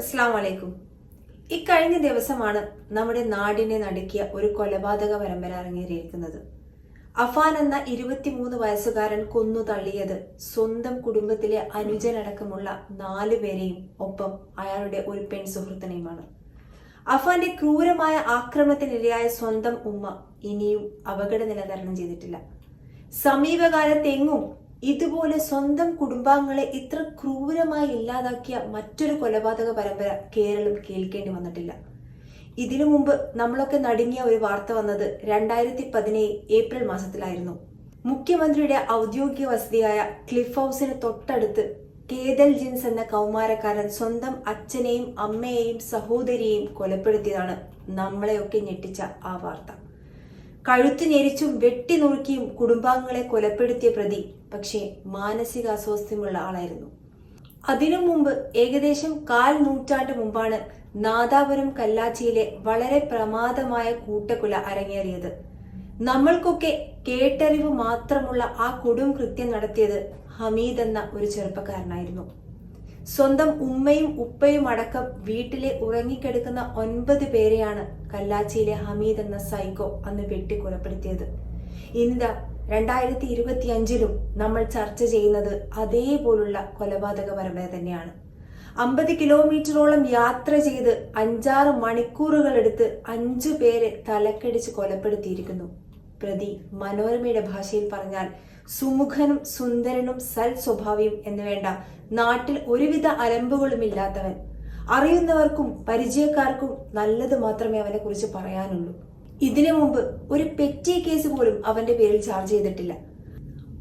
അസ്സാം ഇക്കഴിഞ്ഞ ദിവസമാണ് നമ്മുടെ നാടിനെ നടുക്കിയ ഒരു കൊലപാതക പരമ്പര അരങ്ങേറിയിരിക്കുന്നത്. അഫാൻ എന്ന ഇരുപത്തിമൂന്ന് വയസ്സുകാരൻ കൊന്നു തള്ളിയത് സ്വന്തം കുടുംബത്തിലെ അനുജനടക്കമുള്ള നാലു പേരെയും ഒപ്പം അയാളുടെ ഒരു പെൺ സുഹൃത്തിനെയുമാണ്. അഫാന്റെ ക്രൂരമായ ആക്രമണത്തിനിരയായ സ്വന്തം ഉമ്മ ഇനിയും അപകടനില തരണം ചെയ്തിട്ടില്ല. സമീപകാലത്തെങ്ങും ഇതുപോലെ സ്വന്തം കുടുംബാംഗങ്ങളെ ഇത്ര ക്രൂരമായി ഇല്ലാതാക്കിയ മറ്റൊരു കൊലപാതക പരമ്പര കേരളം കേൾക്കേണ്ടി വന്നിട്ടില്ല. ഇതിനു മുമ്പ് നമ്മളൊക്കെ നടുങ്ങിയ ഒരു വാർത്ത വന്നത് രണ്ടായിരത്തി പതിനേഴ് ഏപ്രിൽ മാസത്തിലായിരുന്നു. മുഖ്യമന്ത്രിയുടെ ഔദ്യോഗിക വസതിയായ ക്ലിഫ് ഹൗസിന് തൊട്ടടുത്ത് കേദൽ ജിൻസ് എന്ന കൗമാരക്കാരൻ സ്വന്തം അച്ഛനെയും അമ്മയെയും സഹോദരിയെയും കൊലപ്പെടുത്തിയതാണ് നമ്മളെയൊക്കെ ഞെട്ടിച്ച ആ വാർത്ത. കഴുത്ത് ഞെരിച്ചും വെട്ടി നുറുക്കിയും കുടുംബാംഗങ്ങളെ കൊലപ്പെടുത്തിയ പ്രതി പക്ഷേ മാനസിക അസ്വാസ്ഥ്യമുള്ള ആളായിരുന്നു. അതിനു മുമ്പ് ഏകദേശം കാൽ നൂറ്റാണ്ട് മുമ്പാണ് നാദാപുരം കല്ലാച്ചിയിലെ വളരെ പ്രമാദമായ കൂട്ടക്കൊല അരങ്ങേറിയത്. നമ്മൾക്കൊക്കെ കേട്ടറിവ് മാത്രമുള്ള ആ കൊടും കൃത്യം നടത്തിയത് ഹമീദ് എന്ന ഒരു ചെറുപ്പക്കാരനായിരുന്നു. സ്വന്തം ഉമ്മയും ഉപ്പയും അടക്കം വീട്ടിലെ ഉറങ്ങിക്കിടക്കുന്ന ഒൻപത് പേരെയാണ് കല്ലാച്ചിയിലെ ഹമീദ് എന്ന സൈക്കോ അന്ന് വെട്ടിക്കൊലപ്പെടുത്തിയത്. ഇന്നിതാ രണ്ടായിരത്തി ഇരുപത്തി അഞ്ചിലും നമ്മൾ ചർച്ച ചെയ്യുന്നത് അതേപോലുള്ള കൊലപാതക പരമ്പര തന്നെയാണ്. അമ്പത് കിലോമീറ്ററോളം യാത്ര ചെയ്ത് അഞ്ചാറ് മണിക്കൂറുകൾ എടുത്ത് അഞ്ചു പേരെ തലക്കടിച്ച് കൊലപ്പെടുത്തിയിരിക്കുന്നു. പ്രതി മനോരമയുടെ ഭാഷയിൽ പറഞ്ഞാൽ സുമുഖനും സുന്ദരനും സൽ സ്വഭാവിയും എന്ന് വേണ്ട. നാട്ടിൽ ഒരുവിധ അലമ്പുകളും ഇല്ലാത്തവൻ അറിയുന്നവർക്കും പരിചയക്കാർക്കും നല്ലത് മാത്രമേ അവനെ കുറിച്ച് പറയാനുള്ളൂ. ഇതിനു മുമ്പ് ഒരു പെറ്റി കേസ് പോലും അവന്റെ പേരിൽ ചാർജ് ചെയ്തിട്ടില്ല.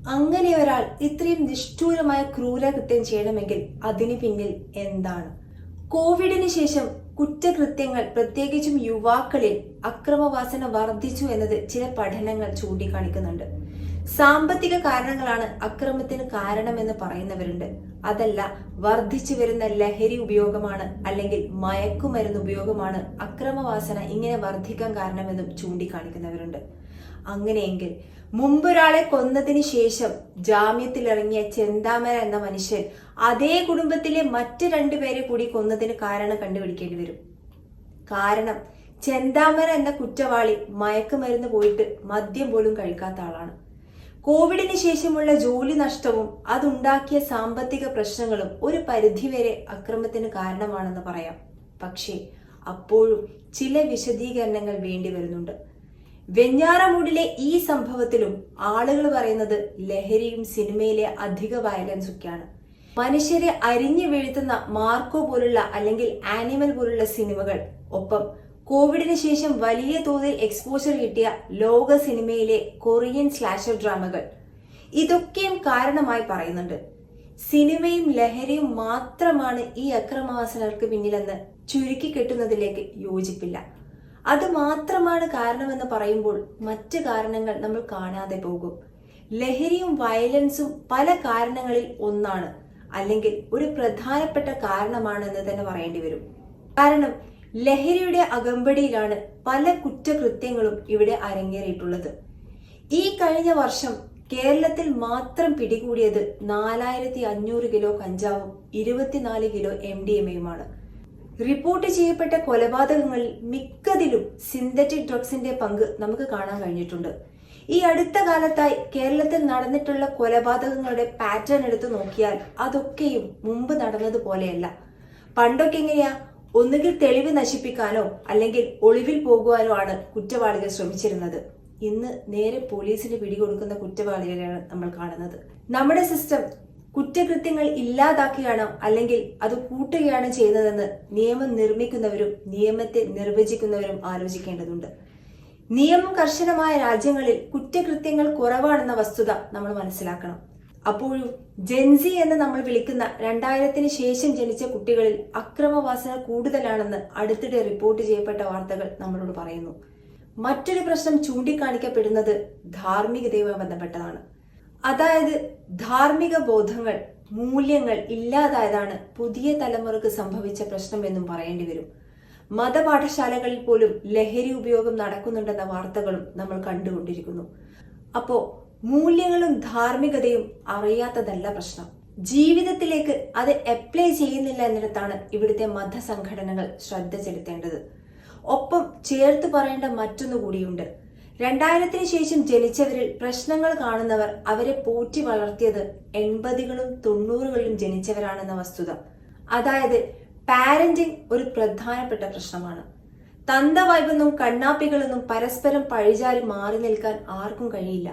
അങ്ങനെ ഒരാൾ ഇത്രയും നിഷ്ഠൂരമായ ക്രൂരകൃത്യം ചെയ്യണമെങ്കിൽ അതിന് പിന്നിൽ എന്താണ്? കോവിഡിന് ശേഷം കുറ്റകൃത്യങ്ങൾ പ്രത്യേകിച്ചും യുവാക്കളിൽ അക്രമവാസന വർദ്ധിച്ചു എന്നത് ചില പഠനങ്ങൾ ചൂണ്ടിക്കാണിക്കുന്നുണ്ട്. സാമ്പത്തിക കാരണങ്ങളാണ് അക്രമത്തിന് കാരണമെന്ന് പറയുന്നവരുണ്ട്. അതല്ല വർദ്ധിച്ചു വരുന്ന ലഹരി ഉപയോഗമാണ് അല്ലെങ്കിൽ മയക്കുമരുന്ന് ഉപയോഗമാണ് അക്രമവാസന ഇങ്ങനെ വർദ്ധിക്കാൻ കാരണമെന്നും ചൂണ്ടിക്കാണിക്കുന്നവരുണ്ട്. അങ്ങനെയെങ്കിൽ മുമ്പൊരാളെ കൊന്നതിന് ശേഷം ജാമ്യത്തിലിറങ്ങിയ ചെന്താമര എന്ന മനുഷ്യൻ അതേ കുടുംബത്തിലെ മറ്റ് രണ്ടുപേരെ കൂടി കൊന്നതിന് കാരണം കണ്ടുപിടിക്കേണ്ടി വരും. കാരണം ചെന്താമര എന്ന കുറ്റവാളി മയക്കുമരുന്ന് പോയിട്ട് മദ്യം പോലും കഴിക്കാത്ത ആളാണ്. കോവിഡിന് ശേഷമുള്ള ജോലി നഷ്ടവും അതുണ്ടാക്കിയ സാമ്പത്തിക പ്രശ്നങ്ങളും ഒരു പരിധിവരെ അക്രമത്തിന് കാരണമാണെന്ന് പറയാം. പക്ഷേ അപ്പോഴും ചില വിശദീകരണങ്ങൾ വേണ്ടി വരുന്നുണ്ട്. വെഞ്ഞാറമൂടിലെ ഈ സംഭവത്തിലും ആളുകൾ പറയുന്നത് ലഹരിയും സിനിമയിലെ അധിക വയലൻസൊക്കെയാണ് മനുഷ്യരെ അരിഞ്ഞു വീഴ്ത്തുന്ന മാർക്കോ പോലുള്ള അല്ലെങ്കിൽ ആനിമൽ പോലുള്ള സിനിമകൾ ഒപ്പം കോവിഡിന് ശേഷം വലിയ തോതിൽ എക്സ്പോഷർ കിട്ടിയ ലോക സിനിമയിലെ കൊറിയൻ സ്ലാഷർ ഡ്രാമകൾ ഇതൊക്കെയും കാരണമായി പറയുന്നുണ്ട്. സിനിമയും ലഹരിയും മാത്രമാണ് ഈ അക്രമവാസനകൾക്ക് പിന്നിലെന്ന് ചുരുക്കി കെട്ടുന്നതിലേക്ക് യോജിപ്പില്ല. അത് മാത്രമാണ് കാരണമെന്ന് പറയുമ്പോൾ മറ്റ് കാരണങ്ങൾ നമ്മൾ കാണാതെ പോകും. ലഹരിയും വയലൻസും പല കാരണങ്ങളിൽ ഒന്നാണ്. അല്ലെങ്കിൽ ഒരു പ്രധാനപ്പെട്ട കാരണമാണെന്ന് തന്നെ പറയേണ്ടി വരും. കാരണം ലഹരിയുടെ അകമ്പടിയിലാണ് പല കുറ്റകൃത്യങ്ങളും ഇവിടെ അരങ്ങേറിയിട്ടുള്ളത്. ഈ കഴിഞ്ഞ വർഷം കേരളത്തിൽ മാത്രം പിടികൂടിയത് നാലായിരത്തി അഞ്ഞൂറ് കിലോ കഞ്ചാവും ഇരുപത്തിനാല് കിലോ എം ഡി എം എയുമാണ്. റിപ്പോർട്ട് ചെയ്യപ്പെട്ട കൊലപാതകങ്ങളിൽ മിക്കതിലും സിന്തറ്റിക് ഡ്രഗ്സിന്റെ പങ്ക് നമുക്ക് കാണാൻ കഴിഞ്ഞിട്ടുണ്ട്. ഈ അടുത്ത കാലത്തായി കേരളത്തിൽ നടന്നിട്ടുള്ള കൊലപാതകങ്ങളുടെ പാറ്റേൺ എടുത്തു നോക്കിയാൽ അതൊക്കെയും മുമ്പ് നടന്നതുപോലെയല്ല പണ്ടൊക്കെ എങ്ങനെയാ ഒന്നുകിൽ തെളിവ് നശിപ്പിക്കാനോ അല്ലെങ്കിൽ ഒളിവിൽ പോകുവാനോ ആണ് കുറ്റവാളികൾ ശ്രമിച്ചിരുന്നത്. ഇന്ന് നേരെ പോലീസിന് പിടികൊടുക്കുന്ന കുറ്റവാളികളെയാണ് നമ്മൾ കാണുന്നത്. നമ്മുടെ സിസ്റ്റം കുറ്റകൃത്യങ്ങൾ ഇല്ലാതാക്കുകയാണോ അല്ലെങ്കിൽ അത് കൂട്ടുകയാണ് ചെയ്യുന്നതെന്ന് നിയമം നിർമ്മിക്കുന്നവരും നിയമത്തെ നിർവചിക്കുന്നവരും ആലോചിക്കേണ്ടതുണ്ട്. നിയമം കർശനമായ രാജ്യങ്ങളിൽ കുറ്റകൃത്യങ്ങൾ കുറവാണെന്ന വസ്തുത നമ്മൾ മനസ്സിലാക്കണം. അപ്പോഴും ജെൻസി എന്ന് നമ്മൾ വിളിക്കുന്ന രണ്ടായിരത്തിന് ശേഷം ജനിച്ച കുട്ടികളിൽ അക്രമവാസന കൂടുതലാണെന്ന് അടുത്തിടെ റിപ്പോർട്ട് ചെയ്യപ്പെട്ട വാർത്തകൾ നമ്മളോട് പറയുന്നു. മറ്റൊരു പ്രശ്നം ചൂണ്ടിക്കാണിക്കപ്പെടുന്നത് ധാർമ്മികതയുമായി ബന്ധപ്പെട്ടതാണ്. അതായത് ധാർമ്മിക ബോധങ്ങൾ മൂല്യങ്ങൾ ഇല്ലാതായതാണ് പുതിയ തലമുറയ്ക്ക് സംഭവിച്ച പ്രശ്നം എന്നും പറയേണ്ടി വരും. മതപാഠശാലകളിൽ പോലും ലഹരി ഉപയോഗം നടക്കുന്നുണ്ടെന്ന വാർത്തകളും നമ്മൾ കണ്ടുകൊണ്ടിരിക്കുന്നു. അപ്പോ മൂല്യങ്ങളും ധാർമ്മികതയും അറിയാത്തതല്ല പ്രശ്നം. ജീവിതത്തിലേക്ക് അത് അപ്ലൈ ചെയ്യുന്നില്ല എന്നിടത്താണ് ഇവിടുത്തെ മതസംഘടനകൾ ശ്രദ്ധ ചെലുത്തേണ്ടത്. ഒപ്പം ചേർത്ത് പറയേണ്ട മറ്റൊന്നു കൂടിയുണ്ട്. രണ്ടായിരത്തിന് ശേഷം ജനിച്ചവരിൽ പ്രശ്നങ്ങൾ കാണുന്നവർ അവരെ പോറ്റി വളർത്തിയത് എൺപതുകളും തൊണ്ണൂറുകളിലും ജനിച്ചവരാണെന്ന വസ്തുത. അതായത് പാരന്റിങ് ഒരു പ്രധാനപ്പെട്ട പ്രശ്നമാണ്. തന്ത വൈബെന്നും കണ്ണാപ്പികളെന്നും പരസ്പരം പഴിചാരി മാറി നിൽക്കാൻ ആർക്കും കഴിയില്ല.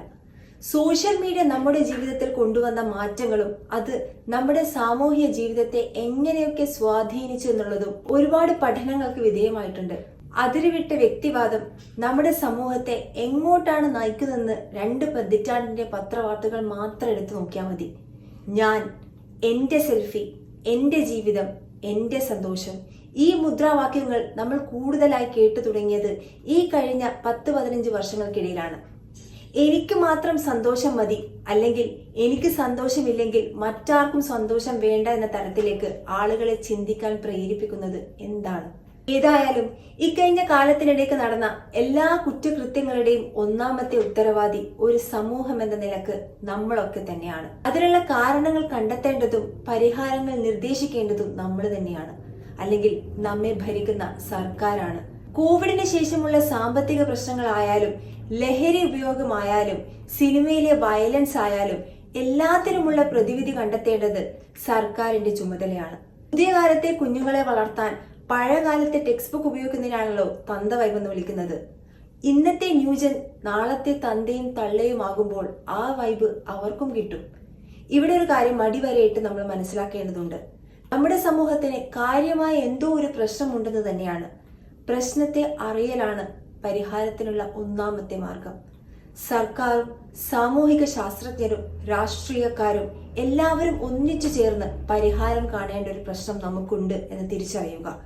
സോഷ്യൽ മീഡിയ നമ്മുടെ ജീവിതത്തിൽ കൊണ്ടുവന്ന മാറ്റങ്ങളും അത് നമ്മുടെ സാമൂഹ്യ ജീവിതത്തെ എങ്ങനെയൊക്കെ സ്വാധീനിച്ചു എന്നുള്ളതും ഒരുപാട് പഠനങ്ങൾക്ക് വിധേയമായിട്ടുണ്ട്. അതിരുവിട്ട വ്യക്തിവാദം നമ്മുടെ സമൂഹത്തെ എങ്ങോട്ടാണ് നയിക്കുന്നതെന്ന് രണ്ട് പതിറ്റാണ്ടിന്റെ പത്രവാർത്തകൾ മാത്രം എടുത്തു നോക്കിയാൽ മതി. ഞാൻ എന്റെ സെൽഫി എന്റെ ജീവിതം എന്റെ സന്തോഷം. ഈ മുദ്രാവാക്യങ്ങൾ നമ്മൾ കൂടുതലായി കേട്ടു തുടങ്ങിയത് ഈ കഴിഞ്ഞ പത്ത് പതിനഞ്ച് വർഷങ്ങൾക്കിടയിലാണ്. എനിക്ക് മാത്രം സന്തോഷം മതി. അല്ലെങ്കിൽ എനിക്ക് സന്തോഷമില്ലെങ്കിൽ മറ്റാർക്കും സന്തോഷം വേണ്ട എന്ന തരത്തിലേക്ക് ആളുകളെ ചിന്തിക്കാൻ പ്രേരിപ്പിക്കുന്നത് എന്താണ്? ഏതായാലും ഇക്കഴിഞ്ഞ കാലത്തിനിടയ്ക്ക് നടന്ന എല്ലാ കുറ്റകൃത്യങ്ങളുടെയും ഒന്നാമത്തെ ഉത്തരവാദി ഒരു സമൂഹം എന്ന നിലയ്ക്ക് നമ്മളൊക്കെ തന്നെയാണ്. അതിനുള്ള കാരണങ്ങൾ കണ്ടെത്തേണ്ടതും പരിഹാരങ്ങൾ നിർദ്ദേശിക്കേണ്ടതും നമ്മൾ തന്നെയാണ്. അല്ലെങ്കിൽ നമ്മെ ഭരിക്കുന്ന സർക്കാരാണ്. കോവിഡിന് ശേഷമുള്ള സാമ്പത്തിക പ്രശ്നങ്ങളായാലും ലഹരി ഉപയോഗമായാലും സിനിമയിലെ വയലൻസ് ആയാലും എല്ലാത്തിനുമുള്ള പ്രതിവിധി കണ്ടെത്തേണ്ടത് സർക്കാരിന്റെ ചുമതലയാണ്. പുതിയ കാലത്തെ കുഞ്ഞുങ്ങളെ വളർത്താൻ പഴയകാലത്തെ ടെക്സ്റ്റ് ബുക്ക് ഉപയോഗിക്കുന്നതിനാണല്ലോ തന്ത വൈബെന്ന് വിളിക്കുന്നത്. ഇന്നത്തെ ന്യൂജൻ നാളത്തെ തന്തയും തള്ളയും ആകുമ്പോൾ ആ വൈബ് അവർക്കും കിട്ടും. ഇവിടെ ഒരു കാര്യം അടിവരയിട്ട് നമ്മൾ മനസ്സിലാക്കേണ്ടതുണ്ട്. നമ്മുടെ സമൂഹത്തിന് കാര്യമായ എന്തോ ഒരു പ്രശ്നമുണ്ടെന്ന് തന്നെയാണ് പ്രശ്നത്തെ അറിയലാണ് പരിഹാരത്തിനുള്ള ഒന്നാമത്തെ മാർഗം. സർക്കാരും സാമൂഹിക ശാസ്ത്രജ്ഞരും രാഷ്ട്രീയക്കാരും എല്ലാവരും ഒന്നിച്ചു ചേർന്ന് പരിഹാരം കാണേണ്ട ഒരു പ്രശ്നം നമുക്കുണ്ട് എന്ന് തിരിച്ചറിയുക.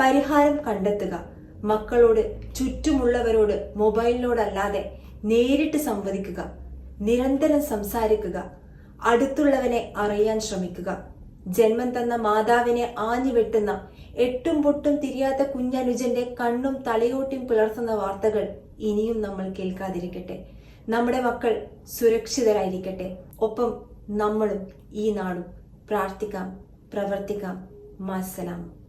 പരിഹാരം കണ്ടെത്തുക. മക്കളോട് ചുറ്റുമുള്ളവരോട് മൊബൈലിനോടല്ലാതെ നേരിട്ട് സംവദിക്കുക. നിരന്തരം സംസാരിക്കുക. അടുത്തുള്ളവനെ അറിയാൻ ശ്രമിക്കുക. ജന്മം തന്ന മാതാവിനെ ആഞ്ഞു വെട്ടുന്ന എട്ടും പൊട്ടും തിരിയാത്ത കുഞ്ഞനുജന്റെ കണ്ണും തലയോട്ടിയും പിളർത്തുന്ന വാർത്തകൾ ഇനിയും നമ്മൾ കേൾക്കാതിരിക്കട്ടെ. നമ്മുടെ മക്കൾ സുരക്ഷിതരായിരിക്കട്ടെ. ഒപ്പം നമ്മളും ഈ നാടും പ്രാർത്ഥിക്കാം പ്രവർത്തിക്കാം. മാസലാം